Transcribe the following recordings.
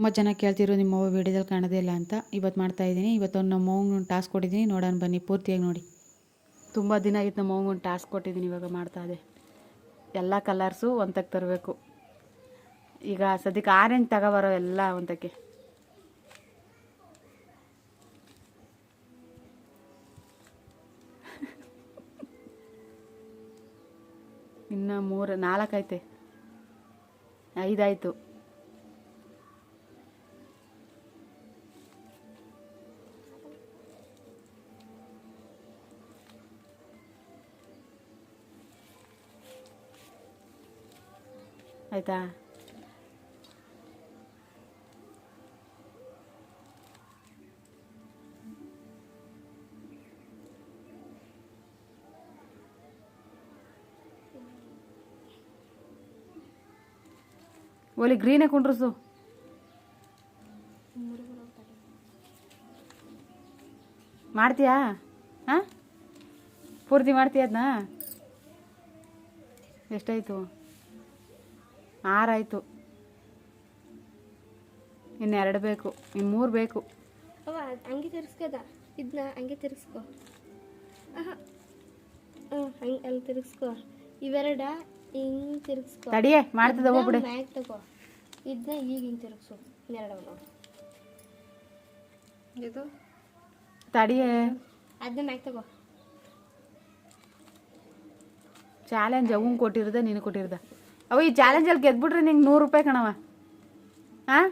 ತುಂಬ ಜನ ಕೇಳ್ತಿರೋ ನಿಮ್ಮ ವಿಡಿಯೋದಲ್ಲಿ ಕಾಣೋದೇ ಇಲ್ಲ ಅಂತ. ಇವತ್ತು ಮಾಡ್ತಾ ಇದ್ದೀನಿ. ಇವತ್ತು ನಮ್ಮ ಮೌಂಗ್ ಟಾಸ್ಕ್ ಕೊಟ್ಟಿದ್ದೀನಿ. ನೋಡೋಣ, ಬನ್ನಿ, ಪೂರ್ತಿಯಾಗಿ ನೋಡಿ. ತುಂಬ ದಿನ ಆಗಿತ್ತು ನಮ್ಮ ಒಂದು ಟಾಸ್ಕ್ ಕೊಟ್ಟಿದ್ದೀನಿ ಇವಾಗ ಮಾಡ್ತಾ ಇದೆ. ಎಲ್ಲ ಕಲರ್ಸು ಒಂದಕ್ಕೆ ತರಬೇಕು. ಈಗ ಸದ್ಯಕ್ಕೆ ಆರೆಂಜ್ ತಗೋಬರೋ ಎಲ್ಲ ಒಂದಕ್ಕೆ. ಇನ್ನು ಮೂರು ನಾಲ್ಕೈತೆ ಐದಾಯಿತು ಆಯ್ತಾ? ಒಲಿ ಗ್ರೀನೇ ಕುಂಡ್ರಸು ಮಾಡ್ತೀಯಾ? ಹಾಂ? ಪೂರ್ತಿ ಮಾಡ್ತೀಯ ಅದನ್ನ ಎಷ್ಟಾಯಿತು? ಆರಾಯಿತು. ಇನ್ನೆರಡು ಬೇಕು ಇನ್ನು ಮೂರು ಬೇಕು. ಅವ ಹಂಗೆ ತಿರ್ಸ್ಕದ ಇದನ್ನ ಹಂಗೆ ತಿರ್ಸ್ಕೊ ಆಹಾ. ಹ್ಞೂ ಹಂಗೆ ಅಲ್ಲಿ ತಿರ್ಸ್ಕೊ ಇವೆರಡ ಹಿಂಗೆ ತಿರ್ಸ್ಕೊ ತಡಿಯೇ ಮಾಡ್ತದ ಹೋಗ್ಬಿಡೆ. ಮ್ಯಾಗ್ ತಗೋ. ಇದನ್ನ ಈಗ ಹಿಂಗೆ ತಿರ್ಗಿಸು. ಇನ್ನೆರಡು ಇದು? ತಡಿಯೇ. ಅದನ್ನ ಮ್ಯಾಗ್ ತಗೋ. ಚಾಲೆಂಜ್ ಅವಂಗೆ ಕೊಟ್ಟಿರ್ದ ನೀನು ಕೊಟ್ಟಿರ್ದ. ಅವ ಈ ಚಾಲೆಂಜಲ್ಲಿ ಗೆದ್ಬಿಟ್ರೆ ನಿಂಗೆ ನೂರು ರೂಪಾಯಿ ಕಣವ ಹಾಂ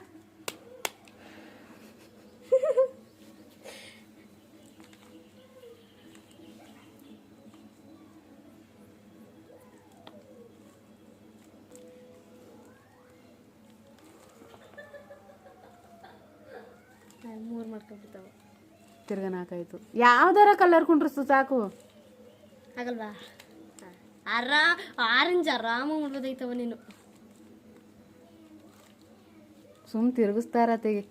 ಮೂರು ಮಾಡ್ಕೊಂಡ್ಬಿಡ್ತಾವೆ ಯಾವ್ದಾರ ಕಲರ್ ಕುಂಡ್ರಸ್ತು ಸಾಕು. ಆಗಲ್ವಾ? ಆರಾ ಆರೆಂಜ್ ಆರಾಮ ಮಾಡ್ಬೋದೈತವ ನೀನು. ಸುಮ್ ತಿರುಗಿಸ್ತಾರ ತೆಗಿ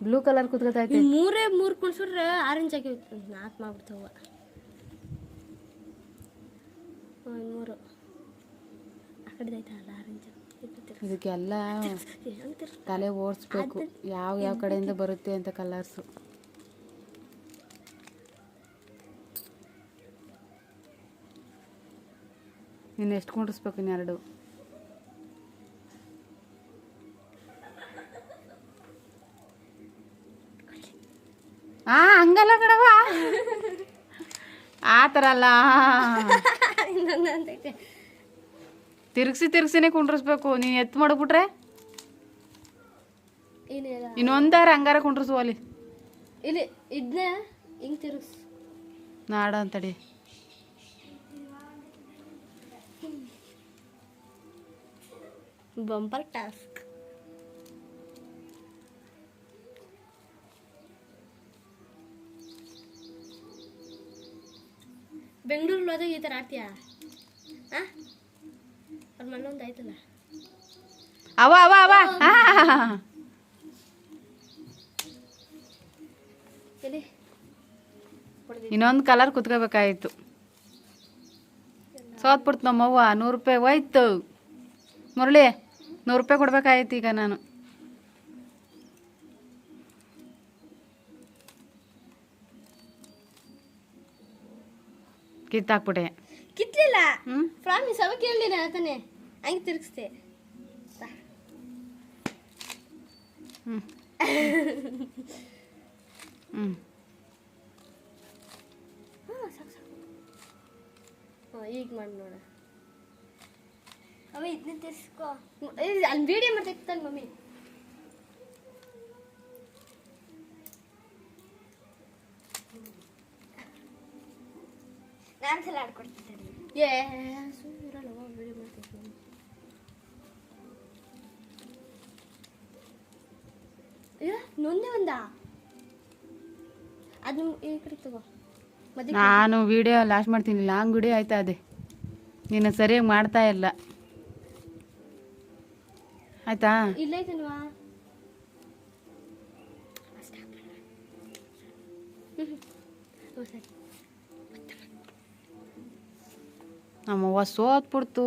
ಬ್ಲೂ ಕಲರ್ ಕುತ್ಕೊತೈತೆ ಮೂರೇ ಮೂರು ಕುಣ್ಸಿದ್ರೆ ಆರೆಂಜ್ ಆಗಿ ನಾಲ್ಕು ಮಾಡ್ಬಿಡ್ತಾವ ಮೂರು. ಆ ಕಡೆ ಐತಲ್ಲ ಆರೆಂಜ್. ಇದಕ್ಕೆಲ್ಲ ತಲೆ ಓಡಿಸ್ಬೇಕು. ಯಾವ ಯಾವ ಕಡೆಯಿಂದ ಬರುತ್ತೆ ಅಂತ ಕಲರ್ಸು ಇನ್ನು ಎಷ್ಟು ಕುಂಡ್ರಿಸ್ಬೇಕು ಇನ್ನೆರಡು ಆ ಹಂಗಲ್ಲ ಕಡವ ಆ ಥರ ಅಲ್ಲ. ತಿರ್ಗಿಸಿ ತಿರ್ಗಿಸಿನೇ ಕುಂಡ್ರಿಸ್ಬೇಕು. ನೀನು ಎತ್ತು ಮಾಡ್ಬಿಟ್ರೆ? ಇನ್ನೊಂದಾರ ಹಂಗಾರ ಕುಂಡ್ರಿಸು ಅಲ್ಲಿ ಇಲ್ಲಿ ಇದನ್ನ ಹಿಂಗೆ ತಿರುಗಿಸ್. ನಾಡ ಅಂತಡಿ. ಬಂಪರ್ ಟಾಸ್ಕ್ ಬೆಂಗಳೂರಲ್ಲಿ ಹೋದಾಗ ಈ ಥರ ಆಡ್ತೀಯಾ? ಅವ್ರ ಮನೊಂದು ಆಯ್ತಲ್ಲ. ಅವ ಅವ ಅವ. ಇನ್ನೊಂದು ಕಲರ್ ಕುತ್ಕೋಬೇಕಾಯ್ತು. ಸೋತ್ಬಿಡ್ತು ನಮ್ಮವ್ವ ನೂರು ರೂಪಾಯಿ ಹೋಯ್ತು. ಮುರಳಿ ನೂರು ರೂಪಾಯಿ ಕೊಡ್ಬೇಕಾಯ್ತು ಈಗ ನಾನು. ಕಿತ್ತಾಕ್ಬಿಟ್ಟೆ. ಕಿತ್ತಲಿಲ್ಲ? ಪ್ರಾಮಿಸ್ ಅವ ಕೇಳಿನ ತಾನೆ. ಹಂಗೆ ತಿರುಗಿಸ್ದೆ. ಹ್ಞೂ ಹ್ಞೂ ಈಗ ಮಾಡಿ ನೋಡ ಇದನ್ನ ತಿರ್ಸ್ಕೋ ಅಲ್ಲಿ ವಿಡಿಯೋ ಮಾಡ್ತಾ ಮಮ್ಮಿ. ನಾನು ಸಲ ಆಡ್ಕೊಡ್ತಿದ್ದೆ ಏ ಸುಮ್ಮನೆ ವಿಡಿಯೋ ಮಾಡ್ತಿದ್ದೆ ಏ ನೊಂದೇ ಒಂದಾ? ಅದು ಈ ಕಡೆ ತಗೋ. ನಾನು ವಿಡಿಯೋ ಲಾಸ್ಟ್ ಮಾಡ್ತೀನಿ ಲಾಂಗ್ ವಿಡಿಯೋ ಆಯ್ತಾ ಅದೇ. ನೀನು ಸರಿಯಾಗಿ ಮಾಡ್ತಾ ಇಲ್ಲ. ಆಯ್ತಾ? ಇಲ್ಲ ನಮ್ಮವ್ವ ಸೋತ್ಬಿಡ್ತು.